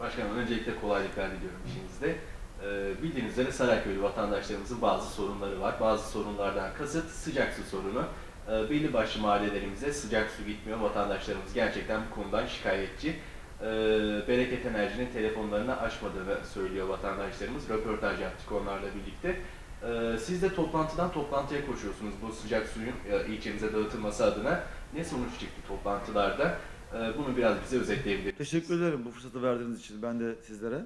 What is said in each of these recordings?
Başkanım öncelikle kolaylıklar diliyorum işinizde. Ee, bildiğiniz üzere Sarayköylü vatandaşlarımızın bazı sorunları var. Bazı sorunlardan kasıt sıcak su sorunu. Ee, belli başlı mahallelerimize sıcak su gitmiyor. Vatandaşlarımız gerçekten bu konudan şikayetçi. Ee, Bereket Enerji'nin telefonlarını açmadığını söylüyor vatandaşlarımız. Röportaj yaptık onlarla birlikte. Ee, siz de toplantıdan toplantıya koşuyorsunuz bu sıcak suyun e, ilçemize dağıtılması adına. Ne sonuç çıktı toplantılarda? Ee, bunu biraz bize özetleyebilir? Teşekkür ederim bu fırsatı verdiğiniz için ben de sizlere.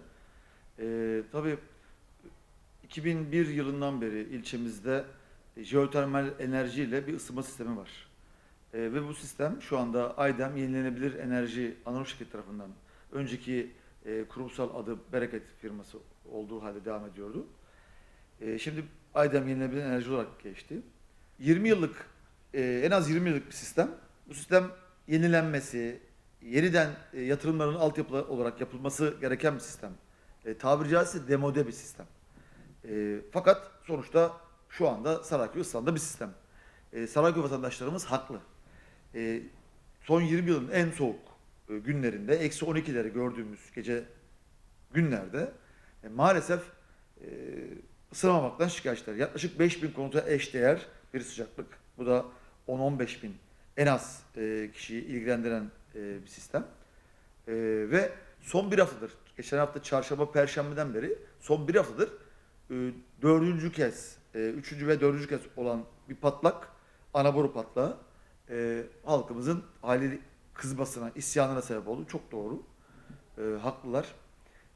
Ee, tabii 2001 yılından beri ilçemizde jeotermal enerji ile bir ısınma sistemi var. Ee, ve bu sistem şu anda Aydem Yenilenebilir Enerji Anonim Şirketi tarafından önceki e, kurumsal adı Bereket firması olduğu halde devam ediyordu. Ee, şimdi Aydem Yenilenebilir Enerji olarak geçti. 20 yıllık, e, en az 20 yıllık bir sistem. Bu sistem yenilenmesi, yeniden e, yatırımların altyapı olarak yapılması gereken bir sistem. E, tabiri caizse demode bir sistem. E, fakat sonuçta şu anda Sarayköy ıslahında bir sistem. E, Sarayköy vatandaşlarımız haklı. E, son 20 yılın en soğuk e, günlerinde, eksi 12'leri gördüğümüz gece günlerde e, maalesef e, ısınamamaktan şikayetçiler. Yaklaşık 5000 konuta eşdeğer bir sıcaklık. Bu da 10-15 bin en az e, kişiyi ilgilendiren e, bir sistem. E, ve son bir haftadır, geçen hafta çarşamba, perşembeden beri son bir haftadır e, dördüncü kez, e, üçüncü ve dördüncü kez olan bir patlak, ana boru patlağı e, halkımızın hali kızmasına, isyanına sebep oldu. Çok doğru, e, haklılar.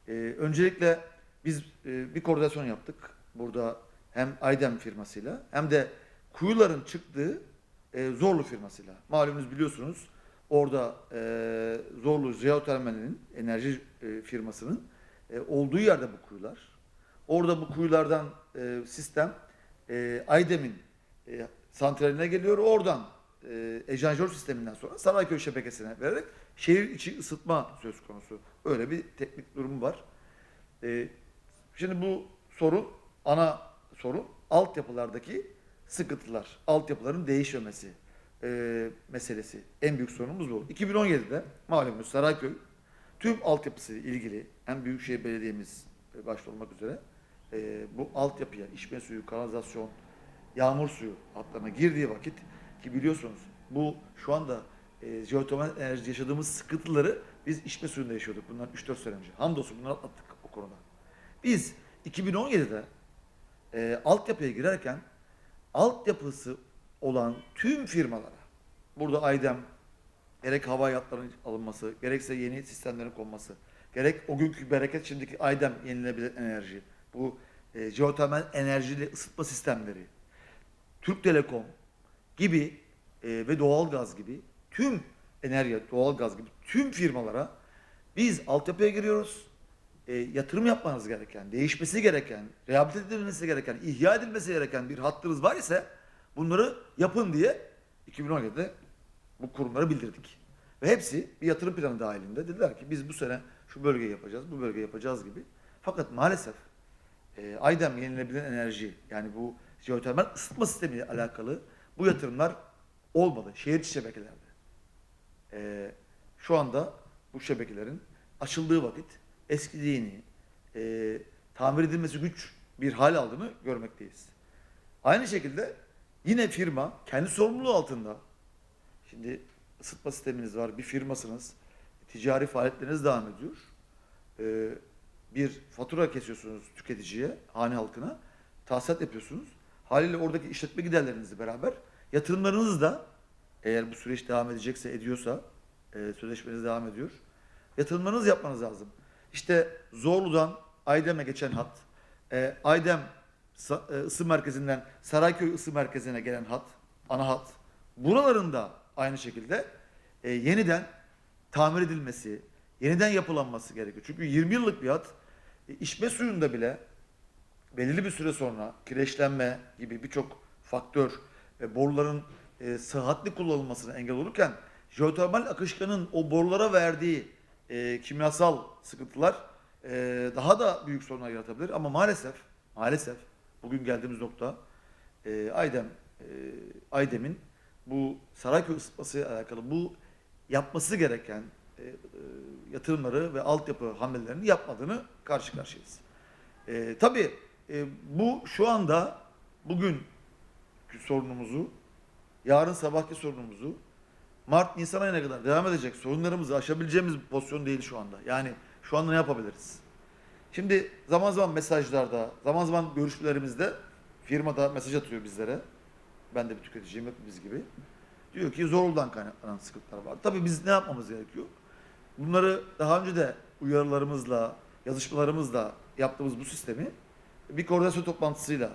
E, öncelikle biz e, bir koordinasyon yaptık. Burada hem Aydem firmasıyla hem de kuyuların çıktığı e, Zorlu firmasıyla. Malumunuz biliyorsunuz orada e, Zorlu Jeotermal'in enerji e, firmasının e, olduğu yerde bu kuyular. Orada bu kuyulardan e, sistem e, Aydem'in e, santraline geliyor. Oradan e, ejanjör sisteminden sonra Sarayköy şebekesine vererek şehir içi ısıtma söz konusu. Öyle bir teknik durumu var. E, şimdi bu sorun, ana sorun altyapılardaki sıkıntılar, altyapıların değişmemesi e, meselesi. En büyük sorunumuz bu. 2017'de malumunuz Sarayköy tüm altyapısı ilgili en büyükşehir belediyemiz e, başta olmak üzere e, bu altyapıya içme suyu, kanalizasyon, yağmur suyu hatlarına girdiği vakit ki biliyorsunuz bu şu anda e, jeotermal enerji yaşadığımız sıkıntıları biz içme suyunda yaşıyorduk bundan 3-4 sene önce. Hamdolsun bunları atlattık o konuda. Biz 2017'de e, altyapıya girerken altyapısı olan tüm firmalara, burada Aydem, gerek hava yatlarının alınması, gerekse yeni sistemlerin konması, gerek o günkü bereket şimdiki Aydem yenilenebilir enerji, bu e, jeotermal enerjili ısıtma sistemleri, Türk Telekom gibi e, ve doğalgaz gibi tüm enerji, doğalgaz gibi tüm firmalara biz altyapıya giriyoruz. E, yatırım yapmanız gereken, değişmesi gereken, rehabilite edilmesi gereken, ihya edilmesi gereken bir hattınız var ise bunları yapın diye 2017'de bu kurumlara bildirdik. Ve hepsi bir yatırım planı dahilinde dediler ki biz bu sene şu bölgeyi yapacağız, bu bölgeyi yapacağız gibi. Fakat maalesef e, Aydem yenilenebilir enerji yani bu jeotermal ısıtma sistemiyle alakalı bu yatırımlar olmadı şehir içi şebekelerde. E, şu anda bu şebekelerin açıldığı vakit eskidiğini, e, tamir edilmesi güç bir hal aldığını görmekteyiz. Aynı şekilde yine firma kendi sorumluluğu altında şimdi ısıtma sisteminiz var, bir firmasınız, ticari faaliyetleriniz devam ediyor. E, bir fatura kesiyorsunuz tüketiciye, hane halkına, tahsilat yapıyorsunuz. Haliyle oradaki işletme giderlerinizle beraber yatırımlarınız da eğer bu süreç devam edecekse, ediyorsa, e, sözleşmeniz devam ediyor. Yatırımlarınızı yapmanız lazım. İşte Zorlu'dan Aydem'e geçen hat, e, Aydem e, ısı merkezinden Sarayköy ısı merkezine gelen hat, ana hat. Buraların da aynı şekilde e, yeniden tamir edilmesi, yeniden yapılanması gerekiyor. Çünkü 20 yıllık bir hat e, içme suyunda bile belirli bir süre sonra kireçlenme gibi birçok faktör ve boruların e, sıhhatli kullanılmasına engel olurken jeotermal akışkanın o borulara verdiği e, kimyasal sıkıntılar e, daha da büyük sorunlar yaratabilir. Ama maalesef maalesef bugün geldiğimiz nokta e, Aydem e, Aydem'in bu Sarayköy ısıtması ile alakalı bu yapması gereken e, e, yatırımları ve altyapı hamlelerini yapmadığını karşı karşıyayız. E, tabii e, bu şu anda bugün sorunumuzu, yarın sabahki sorunumuzu, Mart, Nisan ayına kadar devam edecek sorunlarımızı aşabileceğimiz bir pozisyon değil şu anda. Yani şu anda ne yapabiliriz? Şimdi zaman zaman mesajlarda, zaman zaman görüşmelerimizde firmada mesaj atıyor bizlere. Ben de bir tüketiciyim hepimiz gibi. Diyor ki zorludan kaynaklanan sıkıntılar var. Tabii biz ne yapmamız gerekiyor? Bunları daha önce de uyarılarımızla, yazışmalarımızla yaptığımız bu sistemi bir koordinasyon toplantısıyla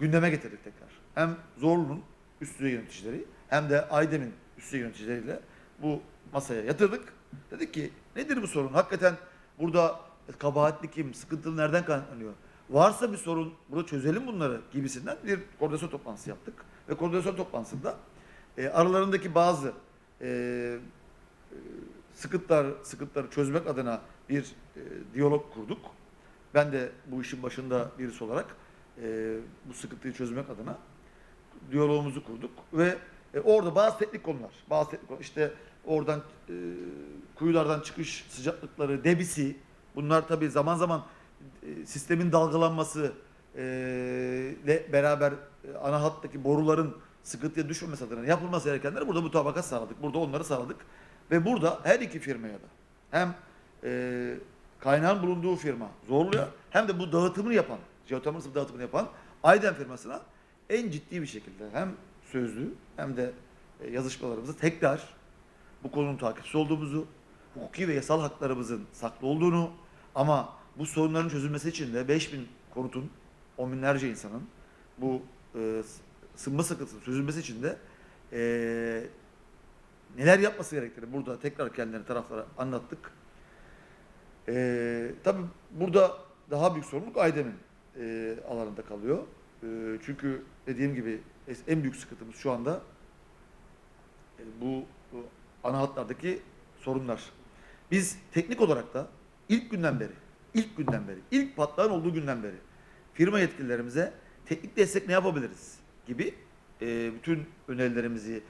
gündeme getirdik tekrar. Hem Zorlu'nun üst düzey yöneticileri hem de Aydem'in üst yöneticileriyle bu masaya yatırdık. Dedik ki nedir bu sorun? Hakikaten burada kabahatli kim, sıkıntılı nereden kaynaklanıyor? Varsa bir sorun burada çözelim bunları gibisinden bir koordinasyon toplantısı yaptık. Ve koordinasyon toplantısında e, aralarındaki bazı e, e, sıkıntılar, sıkıntıları çözmek adına bir e, diyalog kurduk. Ben de bu işin başında birisi olarak e, bu sıkıntıyı çözmek adına diyalogumuzu kurduk ve e, orada bazı teknik konular, bazı teknik konular, işte oradan e, kuyulardan çıkış sıcaklıkları, debisi, bunlar tabii zaman zaman e, sistemin dalgalanması e, ile beraber e, ana hattaki boruların sıkıntıya düşmemesi adına yapılması gerekenleri burada mutabakat sağladık. Burada onları sağladık. Ve burada her iki firmaya da hem e, kaynağın bulunduğu firma Zorlu'ya hem de bu dağıtımını yapan, jeotermal dağıtımını yapan Aydem firmasına en ciddi bir şekilde hem sözlü hem de e, yazışmalarımızı tekrar bu konunun takipçisi olduğumuzu, hukuki ve yasal haklarımızın saklı olduğunu ama bu sorunların çözülmesi için de 5000 konutun, on binlerce insanın bu e, ısınma sıkıntısının çözülmesi için de e, neler yapması gerektiğini burada tekrar kendilerine taraflara anlattık. E, tabii burada daha büyük sorumluluk Aydem'in e, alanında kalıyor. E, çünkü dediğim gibi en büyük sıkıntımız şu anda e, bu, bu ana hatlardaki sorunlar. Biz teknik olarak da ilk günden beri, ilk günden beri, ilk patlağın olduğu günden beri firma yetkililerimize teknik destek ne yapabiliriz gibi e, bütün önerilerimizi,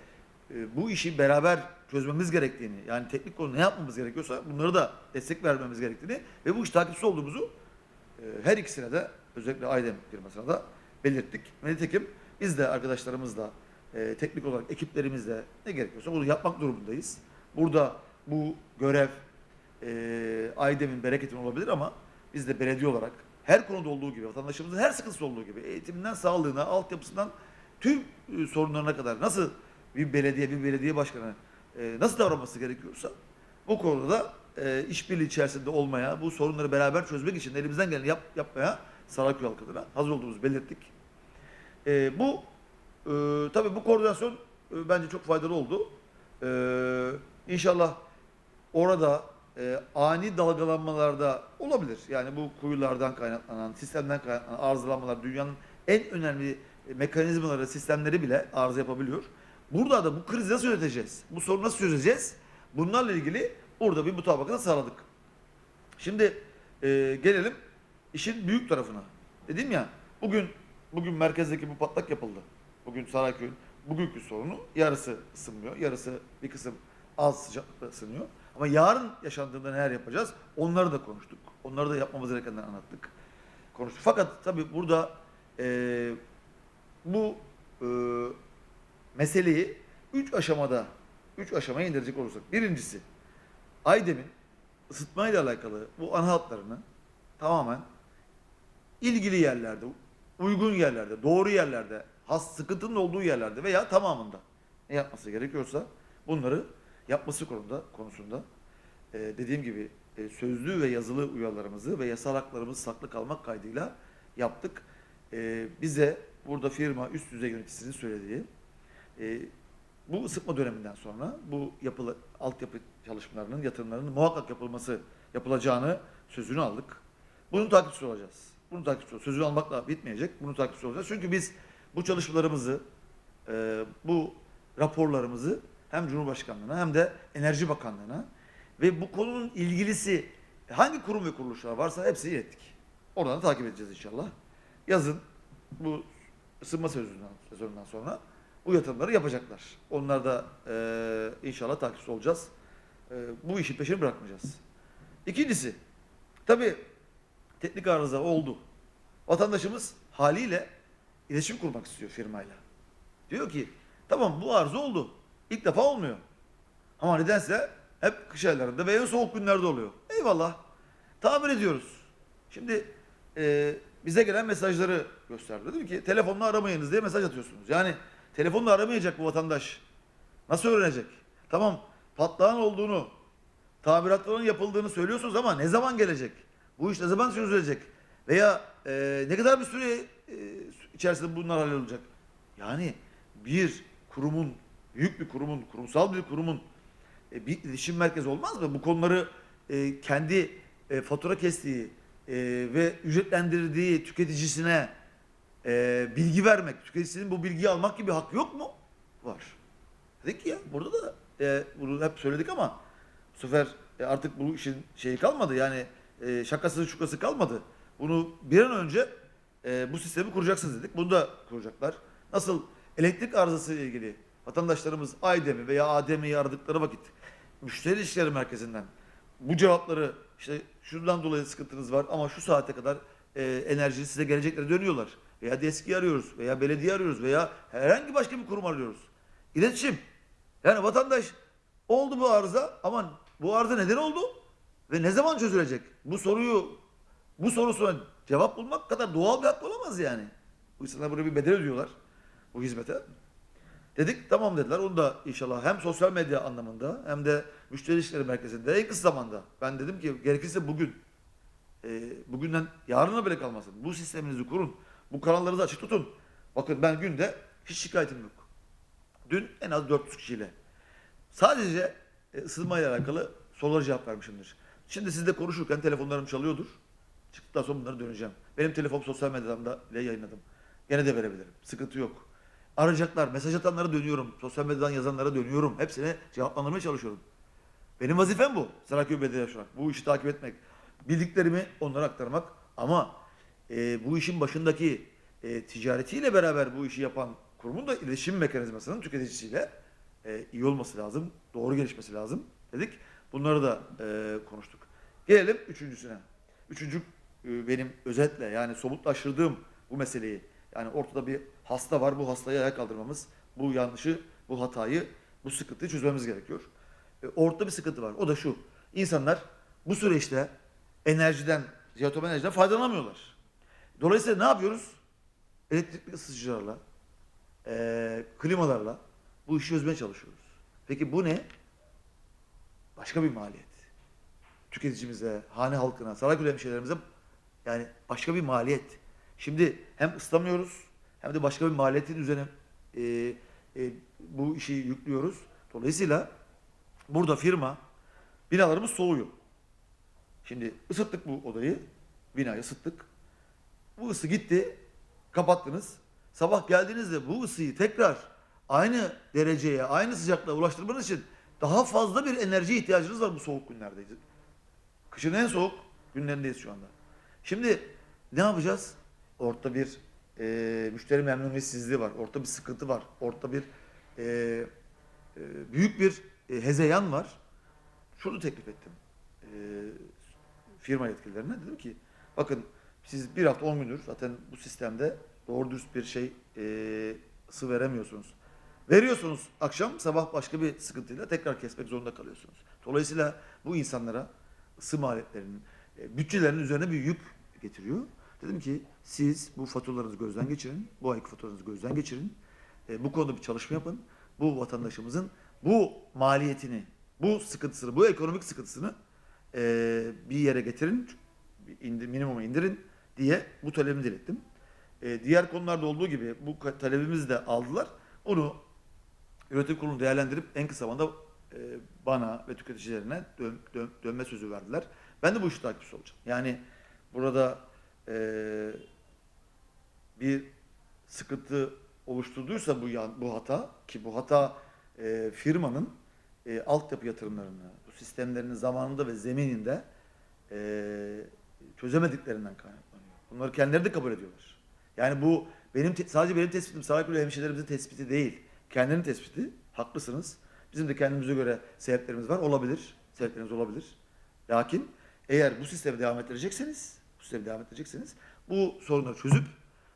e, bu işi beraber çözmemiz gerektiğini, yani teknik konu ne yapmamız gerekiyorsa bunları da destek vermemiz gerektiğini ve bu iş takipçisi olduğumuzu e, her ikisine de özellikle Aydem firmasına da belirttik. Ve nitekim biz de arkadaşlarımızla e, teknik olarak ekiplerimizle ne gerekiyorsa bunu yapmak durumundayız. Burada bu görev e, Aydem'in bereketin olabilir ama biz de belediye olarak her konuda olduğu gibi, vatandaşımızın her sıkıntısı olduğu gibi, eğitiminden sağlığına, altyapısından tüm e, sorunlarına kadar nasıl bir belediye, bir belediye başkanı e, nasıl davranması gerekiyorsa bu konuda da e, işbirliği içerisinde olmaya, bu sorunları beraber çözmek için de elimizden geleni yap, yapmaya Saraköy halkı adına hazır olduğumuzu belirttik. E, bu e, tabii bu koordinasyon e, bence çok faydalı oldu. E, inşallah orada e, ani dalgalanmalarda olabilir. Yani bu kuyulardan kaynaklanan, sistemden kaynaklanan arızalanmalar dünyanın en önemli e, mekanizmaları, sistemleri bile arıza yapabiliyor. Burada da bu krizi nasıl yöneteceğiz? Bu sorunu nasıl çözeceğiz? Bunlarla ilgili burada bir mutabakat sağladık. Şimdi e, gelelim işin büyük tarafına. Dedim ya bugün bugün merkezdeki bu patlak yapıldı. Bugün Sarayköy'ün bugünkü sorunu yarısı ısınmıyor. Yarısı bir kısım az sıcaklıkta ısınıyor. Ama yarın yaşandığında neler yapacağız? Onları da konuştuk. Onları da yapmamız gerekenleri anlattık. Konuştuk. Fakat tabii burada e, bu e, meseleyi üç aşamada, üç aşamaya indirecek olursak. Birincisi, Aydem'in ısıtmayla alakalı bu ana hatlarını tamamen ilgili yerlerde, uygun yerlerde, doğru yerlerde, has sıkıntının olduğu yerlerde veya tamamında ne yapması gerekiyorsa bunları yapması konusunda, konusunda e, dediğim gibi e, sözlü ve yazılı uyarılarımızı ve yasal haklarımız saklı kalmak kaydıyla yaptık. E, bize burada firma üst düzey yöneticisinin söylediği e, bu ısıtma döneminden sonra bu yapılı altyapı çalışmalarının, yatırımlarının muhakkak yapılması yapılacağını sözünü aldık. Bunun takipçisi olacağız. Bunun takipçisi olacağız. Sözünü almakla bitmeyecek. Bunun takipçisi olacağız. Çünkü biz bu çalışmalarımızı, e, bu raporlarımızı hem Cumhurbaşkanlığına hem de Enerji Bakanlığı'na ve bu konunun ilgilisi hangi kurum ve kuruluşlar varsa hepsini ilettik. Oradan da takip edeceğiz inşallah. Yazın bu ısınma sezonundan, sezonundan sonra bu yatırımları yapacaklar. Onlar da e, inşallah takipçisi olacağız. e, bu işin peşini bırakmayacağız. İkincisi, tabii teknik arıza oldu. Vatandaşımız haliyle iletişim kurmak istiyor firmayla. Diyor ki tamam bu arıza oldu. İlk defa olmuyor. Ama nedense hep kış aylarında veya soğuk günlerde oluyor. Eyvallah. Tamir ediyoruz. Şimdi e, bize gelen mesajları gösterdi. Dedim ki telefonla aramayınız diye mesaj atıyorsunuz. Yani telefonla aramayacak bu vatandaş. Nasıl öğrenecek? Tamam patlağın olduğunu, tamiratların yapıldığını söylüyorsunuz ama ne zaman gelecek? Bu iş ne zaman çözülecek? Veya e, ne kadar bir süre e, içerisinde bunlar hallolacak? Yani bir kurumun, büyük bir kurumun, kurumsal bir kurumun e, bir iletişim merkezi olmaz mı? Bu konuları e, kendi e, fatura kestiği e, ve ücretlendirdiği tüketicisine e, bilgi vermek, tüketicisinin bu bilgiyi almak gibi hakkı yok mu? Var. Dedik ya burada da e, bunu hep söyledik ama bu sefer e, artık bu işin şeyi kalmadı yani e, şakası şukası kalmadı. Bunu bir an önce e, bu sistemi kuracaksınız dedik. Bunu da kuracaklar. Nasıl elektrik arızası ile ilgili vatandaşlarımız AYDEM'i veya ADM'yi aradıkları vakit müşteri ilişkileri merkezinden bu cevapları işte şundan dolayı sıkıntınız var ama şu saate kadar e, enerji size gelecekleri dönüyorlar. Veya DESK'i arıyoruz veya belediye arıyoruz veya herhangi başka bir kurum arıyoruz. İletişim. Yani vatandaş oldu bu arıza ama bu arıza neden oldu ve ne zaman çözülecek? Bu soruyu bu sorusuna cevap bulmak kadar doğal bir hakkı olamaz yani. Bu insanlar buraya bir bedel ödüyorlar bu hizmete. Dedik tamam dediler. Onu da inşallah hem sosyal medya anlamında hem de müşteri ilişkileri merkezinde en kısa zamanda. Ben dedim ki gerekirse bugün e, bugünden yarına bile kalmasın. Bu sisteminizi kurun. Bu kanallarınızı açık tutun. Bakın ben günde hiç şikayetim yok. Dün en az 400 kişiyle. Sadece e, ısınmayla alakalı sorulara cevap vermişimdir. Şimdi sizle konuşurken telefonlarım çalıyordur. Çıktıktan sonra bunları döneceğim. Benim telefonum sosyal medyadan da bile yayınladım. Gene de verebilirim. Sıkıntı yok. Arayacaklar, mesaj atanlara dönüyorum. Sosyal medyadan yazanlara dönüyorum. Hepsine cevaplandırmaya çalışıyorum. Benim vazifem bu. Saraköy Belediye Başkanı. Bu işi takip etmek. Bildiklerimi onlara aktarmak. Ama e, bu işin başındaki e, ticaretiyle beraber bu işi yapan kurumun da iletişim mekanizmasının tüketicisiyle e, iyi olması lazım. Doğru gelişmesi lazım dedik. Bunları da e, konuştuk. Gelelim üçüncüsüne. Üçüncü e, benim özetle yani somutlaştırdığım bu meseleyi. Yani ortada bir hasta var. Bu hastayı ayağa kaldırmamız, bu yanlışı, bu hatayı, bu sıkıntıyı çözmemiz gerekiyor. E, ortada bir sıkıntı var. O da şu. İnsanlar bu süreçte enerjiden, jeotermal enerjiden faydalanamıyorlar. Dolayısıyla ne yapıyoruz? Elektrikli ısıtıcılarla, e, klimalarla bu işi çözmeye çalışıyoruz. Peki bu ne? Başka bir maliyet. Tüketicimize, hane halkına, Sarayköy hemşehrilerimize yani başka bir maliyet. Şimdi hem ıslamıyoruz hem de başka bir maliyetin üzerine e, e, bu işi yüklüyoruz. Dolayısıyla burada firma binalarımız soğuyor. Şimdi ısıttık bu odayı, binayı ısıttık. Bu ısı gitti, kapattınız. Sabah geldiğinizde bu ısıyı tekrar aynı dereceye, aynı sıcaklığa ulaştırmanız için daha fazla bir enerji ihtiyacınız var bu soğuk günlerde. Kışın en soğuk günlerindeyiz şu anda. Şimdi ne yapacağız? Ortada bir e, müşteri memnuniyetsizliği var. Ortada bir sıkıntı var. Ortada bir e, e, büyük bir e, hezeyan var. Şunu teklif ettim. E, firma yetkililerine dedim ki bakın siz bir hafta 10 gündür zaten bu sistemde doğru dürüst bir şey e, ısı veremiyorsunuz. Veriyorsunuz akşam sabah başka bir sıkıntıyla tekrar kesmek zorunda kalıyorsunuz. Dolayısıyla bu insanlara ısı maliyetlerinin, e, bütçelerinin üzerine bir yük getiriyor. Dedim ki siz bu faturalarınızı gözden geçirin, bu ayki faturanızı gözden geçirin. E, bu konuda bir çalışma yapın. Bu vatandaşımızın bu maliyetini, bu sıkıntısını, bu ekonomik sıkıntısını e, bir yere getirin, indir, minimuma indirin diye bu talebimi dilettim. E, diğer konularda olduğu gibi bu talebimizi de aldılar. Bunu yönetim kurulu değerlendirip en kısa zamanda e, bana ve tüketicilerine dön, dön- dönme sözü verdiler. Ben de bu işi takipçisi olacağım. Yani burada e, bir sıkıntı oluşturduysa bu bu hata ki bu hata e, firmanın e, altyapı yatırımlarını, bu sistemlerini zamanında ve zemininde e, çözemediklerinden kaynaklanıyor. Bunları kendileri de kabul ediyorlar. Yani bu benim sadece benim tespitim, Saraykulu hemşehrilerimizin tespiti değil. Kendilerinin tespiti. Haklısınız. Bizim de kendimize göre sebeplerimiz var. Olabilir. sebepleriniz olabilir. Lakin eğer bu sistemi devam ettirecekseniz, bu sistemi devam ettirecekseniz bu sorunları çözüp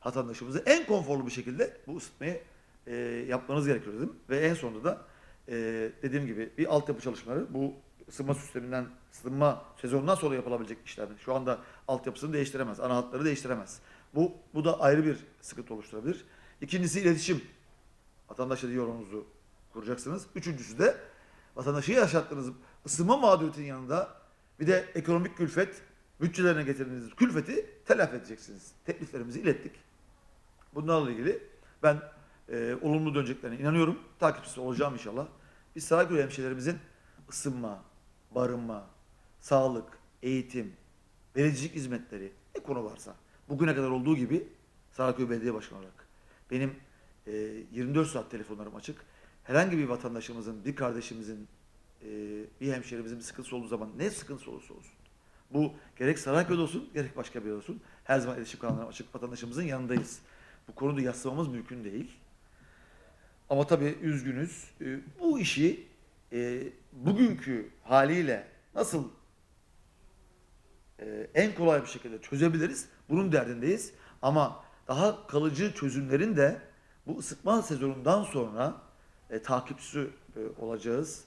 vatandaşımızı en konforlu bir şekilde bu ısıtmayı e, yapmanız gerekiyor dedim. Ve en sonunda da e, dediğim gibi bir altyapı çalışmaları bu ısınma sisteminden, ısınma sezonundan sonra yapılabilecek işlerdir. Şu anda altyapısını değiştiremez, ana hatları değiştiremez. Bu, bu da ayrı bir sıkıntı oluşturabilir. İkincisi iletişim. Vatandaşla diyaloğunuzu kuracaksınız. Üçüncüsü de vatandaşı yaşattığınız ısınma mağduriyetinin yanında bir de ekonomik külfet, bütçelerine getirdiğiniz külfeti telafi edeceksiniz. Tekliflerimizi ilettik. Bunlarla ilgili ben e, olumlu döneceklerine inanıyorum. Takipçisi olacağım inşallah. Biz Sarayköy'ü hemşehrilerimizin ısınma, barınma, sağlık, eğitim, belediyecilik hizmetleri ne konu varsa bugüne kadar olduğu gibi Saraköy Belediye Başkanı olarak benim e, 24 saat telefonlarım açık. Herhangi bir vatandaşımızın, bir kardeşimizin, e, bir hemşehrimizin bir sıkıntısı olduğu zaman ne sıkıntısı olursa olsun. Bu gerek Sarayköy'de olsun, gerek başka bir yer olsun. Her zaman iletişim kanalları açık. Vatandaşımızın yanındayız. Bu konuda yaslamamız mümkün değil. Ama tabii üzgünüz. E, bu işi e, bugünkü haliyle nasıl e, en kolay bir şekilde çözebiliriz? Bunun derdindeyiz. Ama daha kalıcı çözümlerin de bu ısıtma sezonundan sonra e, takipçisi e, olacağız.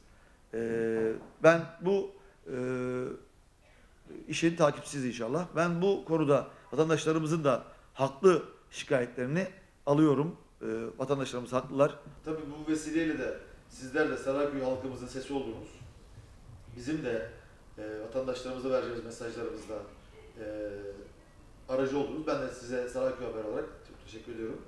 E, ben bu e, işin takipçisiyiz inşallah. Ben bu konuda vatandaşlarımızın da haklı şikayetlerini alıyorum. E, vatandaşlarımız haklılar. Tabii bu vesileyle de sizler de Sarayköy halkımızın sesi oldunuz. Bizim de e, vatandaşlarımıza vereceğimiz mesajlarımızda e, aracı oldunuz. Ben de size Sarayköy Haber olarak çok teşekkür ediyorum.